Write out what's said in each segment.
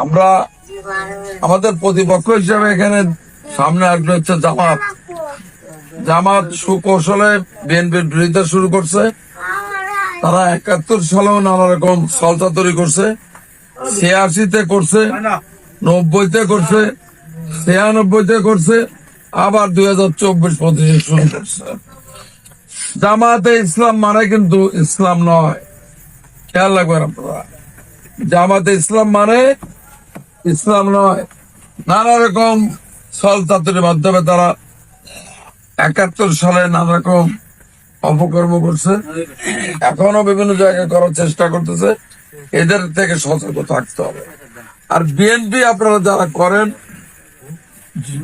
আমরা আমাদের প্রতিপক্ষ হিসাবে এখানে সামনে আসবে হচ্ছে জামাত। জামাত সুকৌশলে বিএনপির বিরোধিতা শুরু করছে। তারা একাত্তর সালেও নানা রকম সলতা তৈরি করছে। ছিয়াশিতে করছে, নব্বইতে করছে, ছিয়ানব্বইতে করছে, আবার দুই হাজার চব্বিশ পঁচিশে শুরু করছে। জামাতে ইসলাম মানে কিন্তু ইসলাম নয়। খেয়াল রাখবেন আপনারা। জামাতে ইসলাম মানে ইসলাম নয় নানা রকম সলচাতুরির মাধ্যমে তারা একাত্তর সালে নানা রকম অপকর্ম করছে। এখনও বিভিন্ন জায়গায় করার চেষ্টা করতেছে। এদের থেকে সতর্ক থাকতে হবে। আর বিএনপি আপনারা যারা করেন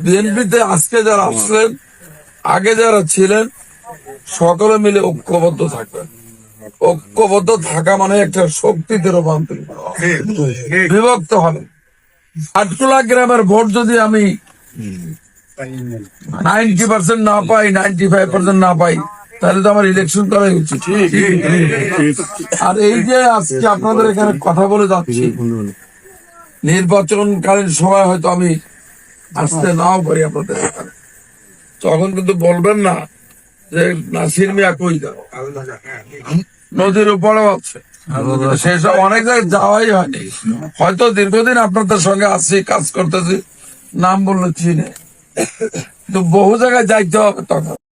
বিএনপিতে আজকে যারা আসলেন আগে যারা ছিলেন সকলে মিলে ঐক্যবদ্ধ থাকবেন। ঐক্যবদ্ধ থাকা মানে একটা শক্তিতে রূপান্তরিত। বিভক্ত হবে আটকুলা গ্রামের ভোট যদি আমি নাইনটি পার্সেন্ট না পাই নাইনটি ফাইভ পার্সেন্ট না পাই তাহলে তো আমার ইলেকশন করাই উচিত। আর এই যে আজকে আপনাদের এখানে কথা বলে যাচ্ছি নির্বাচনকালীন সময় হয়তো আমি আসতে নাও পারি আপনাদের এখানে। তখন কিন্তু বলবেন না যে নাসির মিয়া কই যাও নদীর উপরেও আছে। সেসব অনেক জায়গায় যাওয়াই হয়নি। হয়তো দীর্ঘদিন আপনাদের সঙ্গে আছি, কাজ করতেছি, নাম বলল চিনে। তো বহু জায়গায় যাইতে হবে তখন।